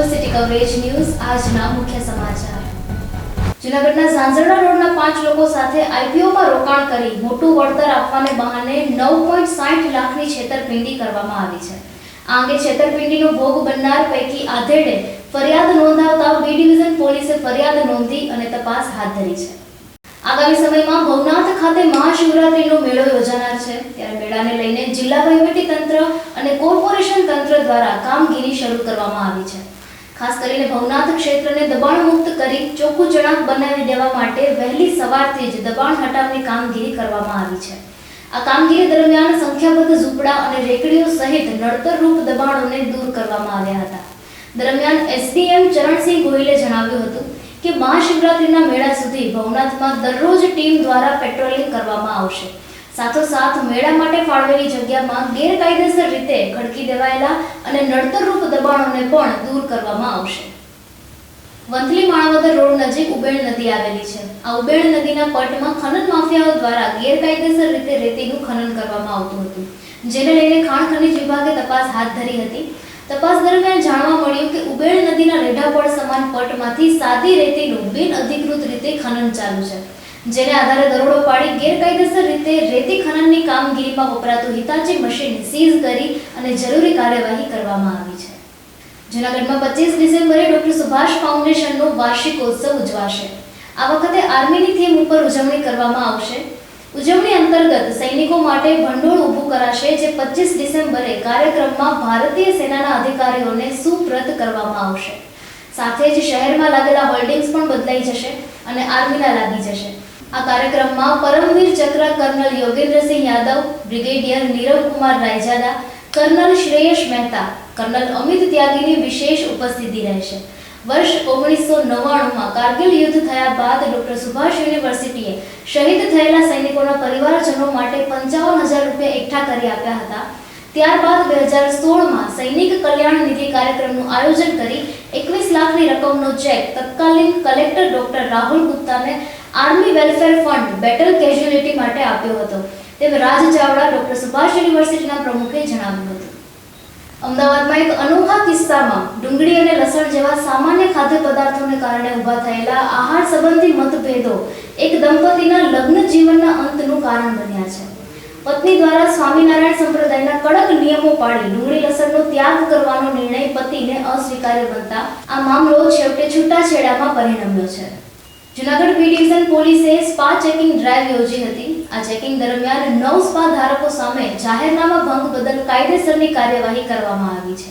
છો city coverage news આજના મુખ્ય સમાચાર. જુનાગઢના ઝાંઝરડા રોડના પાંચ લોકો સાથે આઈપીઓમાં રોકાણ કરી મોટું વળતર આપવાને બહાને નવ પોઈન્ટ સાઠ લાખની છેતરપિંડી કરવામાં આવી છે. આ અંગે છેતરપિંડીનો ભોગ બનનાર પૈકી આધેડે ફરિયાદ નોંધાવતા બી ડિવિઝન પોલીસે ફરિયાદ નોંધી અને તપાસ હાથ ધરી છે. આગામી સમયમાં ભવનાથ ખાતે મહાશિવરાત્રીનો મેળો યોજાનાર છે. ત્યારે મેળાને લઈને જિલ્લા વહીવટી તંત્ર અને કોર્પોરેશન તંત્ર દ્વારા કામગીરી શરૂ કરવામાં આવી છે. ખાસ કરીને ભવનાથ ક્ષેત્રને દબાણ મુક્ત કરી ચોખ્ખું જણાક બનાવી દેવા માટે વહેલી સવારથી જ દબાણ હટાવની કામગીરી કરવામાં આવી છે. આ કામગીરી દરમિયાન સંખ્યાબંધ ઝૂંપડા અને રેકડીઓ સહિત નડતરરૂપ દબાણોને દૂર કરવામાં આવ્યા હતા. દરમિયાન એસડીએમ ચરણસિંહ ગોહિલે જણાવ્યું હતું કે મહાશિવરાત્રિના મેળા સુધી ભવનાથમાં દરરોજ ટીમ દ્વારા પેટ્રોલિંગ કરવામાં આવશે. સાથોસાથ મેળા માટે ફાળવેલી જગ્યામાં ગેરકાયદેસર રીતે ખડકી દેવાયેલા અને નડતરરૂપ દબાણોને પણ દૂર કરવામાં આવશે. વંથલી માણાવદર રોડ નજીક ઉબેણ નદી આવેલી છે. આ ઉબેણ નદીના પટમાં ખનન માફિયાઓ દ્વારા ગેરકાયદેસર રીતે રેતીનું ખનન કરવામાં આવતું હતું. જેને લઈને ખાણ ખનિજ વિભાગે તપાસ હાથ ધરી હતી. તપાસ દરમિયાન જાણવા મળ્યું કે ઉબેણ નદીના રેઢાપડ સમાન પટમાંથી સાદી રેતીનું બિન અધિકૃત રીતે ખનન ચાલુ છે. જેને આધારે દરોડો પાડી ગેરકાયદેસર રીતે રેતી ખનનની કામગીરીમાં વપરાતું હિતાચી મશીન સીઝ કરી અને જરૂરી કાર્યવાહી કરવામાં આવી છે. જૂનાગઢમાં પચીસ ડિસેમ્બરે ડોક્ટર સુભાષ ફાઉન્ડેશનનો વાર્ષિકોત્સવ ઉજવાશે. આ વખતે આર્મીની થીમ ઉપર ઉજવણી કરવામાં આવશે. ઉજવણી અંતર્ગત સૈનિકો માટે ભંડોળ ઊભું કરાશે જે પચીસ ડિસેમ્બરે કાર્યક્રમમાં ભારતીય સેનાના અધિકારીઓને સુપ્રત કરવામાં આવશે. સાથે જ શહેરમાં લાગેલા હોલ્ડિંગ્સ પણ બદલાઈ જશે અને આર્મીના લાગી જશે. આ કાર્યક્રમમાં Paramvir Chakra, colonel Yogendra Singh Yadav, brigadier Nirav Kumar Raizada, colonel Shreyas Mehta, colonel Amit ત્યાગીની વિશેષ ઉપસ્થિતિ રહેશે. વર્ષ ઓગણીસો નવ્વાણુંમાં કારગિલ યુદ્ધ થયા બાદ ડોક્ટર સુભાષ યુનિવર્સિટીએ શહીદ થયેલા સૈનિકોના પરિવારજનો માટે પંચાવન હજાર રૂપિયા એકઠા કરી આપ્યા હતા. ત્યારબાદ બે હજાર સોળમાં સૈનિક કલ્યાણ નિધિ કાર્યક્રમનું આયોજન કરી એકવીસ લાખની રકમનો ચેક તત્કાલીન collector doctor Rahul ગુપ્તાને army welfare fund battle casualty માટે આપ્યો હતો. તેમ રાજ ચાવડા, ડોક્ટર સુભાષ યુનિવર્સિટીના પ્રમુખે જણાવ્યું હતું. અમદાવાદમાં એક અનોખા કિસ્સામાં ડુંગળી અને લસણ જેવા સામાન્ય ખાદ્ય પદાર્થોને કારણે ઊભા થયેલા આહાર સંબંધી મતભેદો એક દંપતીના લગ્ન જીવનના અંતનું કારણ બન્યા છે. પત્ની દ્વારા સ્વામિનારાયણ સંપ્રદાયના કડક નિયમો પાડી ડુંગળી લસણનો ત્યાગ કરવાનો નિર્ણય પતિને અસ્વીકાર્ય બનતા આ મામલો છેવટે છૂટાછેડામાં પરિણમ્યો છે. જૂનાગઢ બી ડિવિઝન પોલીસે સ્પા ચેકિંગ ડ્રાઈવ યોજી હતી. આ ચેકિંગ દરમિયાન નવ સ્પા ધારકો સામે જાહેરનામા ભંગ બદલ કાયદેસરની કાર્યવાહી કરવામાં આવી છે.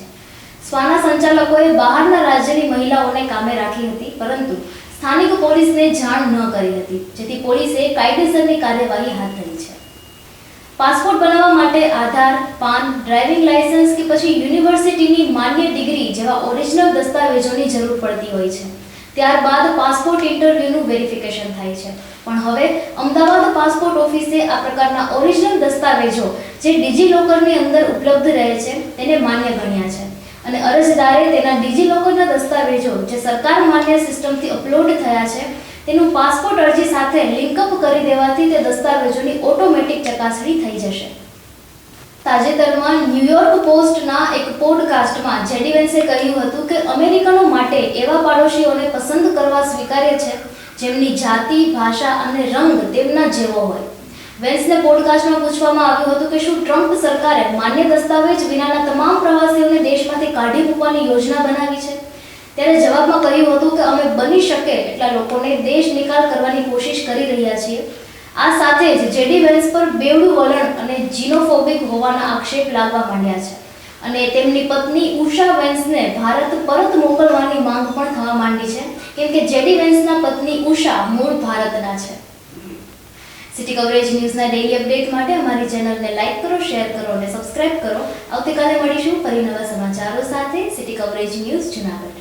સ્પાના સંચાલકોએ બહારના રાજ્યની મહિલાઓને કામે રાખી હતી, પરંતુ સ્થાનિક પોલીસને જાણ ન કરી હતી, જેથી પોલીસે કાયદેસરની કાર્યવાહી હાથ ધરી છે. પાસપોર્ટ બનાવવા માટે આધાર, પાન, ડ્રાઇવિંગ લાયસન્સ કે પછી યુનિવર્સિટીની માન્ય ડિગ્રી જેવા ઓરિજિનલ દસ્તાવેજોની જરૂર પડતી હોય છે. ત્યારબાદ પાસપોર્ટ ઇન્ટરવ્યૂનું વેરિફિકેશન થાય છે. પણ હવે અમદાવાદ પાસપોર્ટ ઓફિસે આ પ્રકારના ઓરિજિનલ દસ્તાવેજો જે ડિજિલોકરની અંદર ઉપલબ્ધ રહે છે તેને માન્ય ગણ્યા છે. અને અરજદારે તેના ડિજિલોકરના દસ્તાવેજો જે સરકાર માન્ય સિસ્ટમથી અપલોડ થયા છે, તેનું પાસપોર્ટ અરજી સાથે લિંકઅપ કરી દેવાથી તે દસ્તાવેજોની ઓટોમેટિક ચકાસણી થઈ જશે. તાજેતરમાં ન્યૂયોર્ક પોસ્ટના એક પોડકાસ્ટમાં જેડી વેન્સે કહ્યું હતું કે અમેરિકનો માટે એવા પાડોશીઓને પસંદ કરવા સ્વીકાર્ય છે, જેમની જાતિ, ભાષા અને રંગ તેમના જેવો હોય. વેન્સને પોડકાસ્ટમાં પૂછવામાં આવ્યું હતું કે શું ટ્રમ્પ સરકારે માન્ય દસ્તાવેજ વિનાના તમામ પ્રવાસીઓને દેશમાંથી કાઢી મૂકવાની યોજના બનાવી છે? ત્યારે જવાબમાં કહ્યું હતું કે અમે બની શકે એટલા લોકોને દેશ નિકાલ કરવાની કોશિશ કરી રહ્યા છીએ આ સાથે જ જેડી વેન્સ પર બેવડું વલણ અને જીનોફોબિક હોવાના આક્ષેપ લાગવા માંડ્યા છે. અને તેમની પત્ની ઉષા વેન્સને ભારત પરત મોકલવાની માંગ પણ થવા માંડી છે, કેમ કે જેડી વેન્સના પત્ની ઉષા મૂળ ભારતના છે. સિટી કવરેજ ન્યૂઝના ડેઇલી અપડેટ માટે અમારી ચેનલને લાઇક કરો, શેર કરો અને સબસ્ક્રાઇબ કરો. આવતીકાલે મળીશું ફરી નવા સમાચારો સાથે. City coverage news Junagadh.